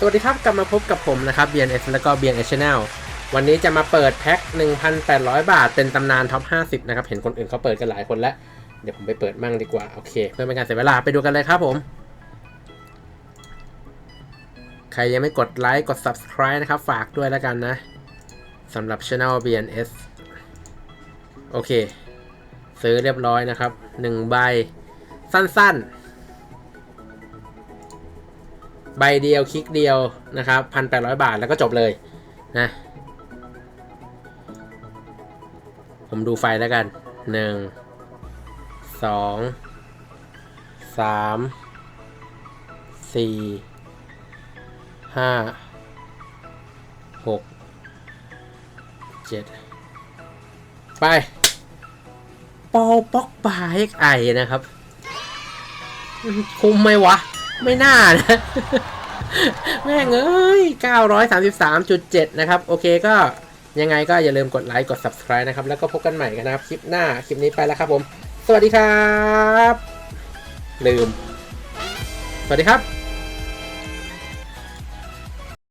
สวัสดีครับ กลับมาพบกับผมนะครับ BNS แล้วก็ BNS Channel วันนี้จะมาเปิดแพ็ค 1,800 บาท เป็นตำนานท็อป 50 นะครับ เห็นคนอื่นเขาเปิดกันหลายคนแล้ว เดี๋ยวผมไปเปิดมั่งดีกว่า โอเค เพื่อไม่ให้การเสียเวลาไปดูกันเลยครับผม ใครยังไม่กดไลค์ กด Subscribe นะครับ ฝากด้วยแล้วกันนะสำหรับ Channel BNS โอเค ซื้อเรียบร้อยนะครับ 1 ใบ สั้นๆ ใบเดียวคลิกเดียวนะครับพันแปดร้อยบาทแล้วก็จบเลยนะผมดูไฟแล้วกันหนึ่งสองสามสี่ห้าหกเจ็ดไปปอป๊อกปลาเอ็กไอนะครับ คุ้มไหมวะ ไม่น่านะ แม่งเอ้ย 933.7 นะครับ โอเคก็ยังไงก็อย่าลืมกดไลค์ กด subscribe นะครับ แล้วก็พบกันใหม่กันนะครับ คลิปหน้า คลิปนี้ไปแล้วครับผม สวัสดีครับ ลืม สวัสดีครับ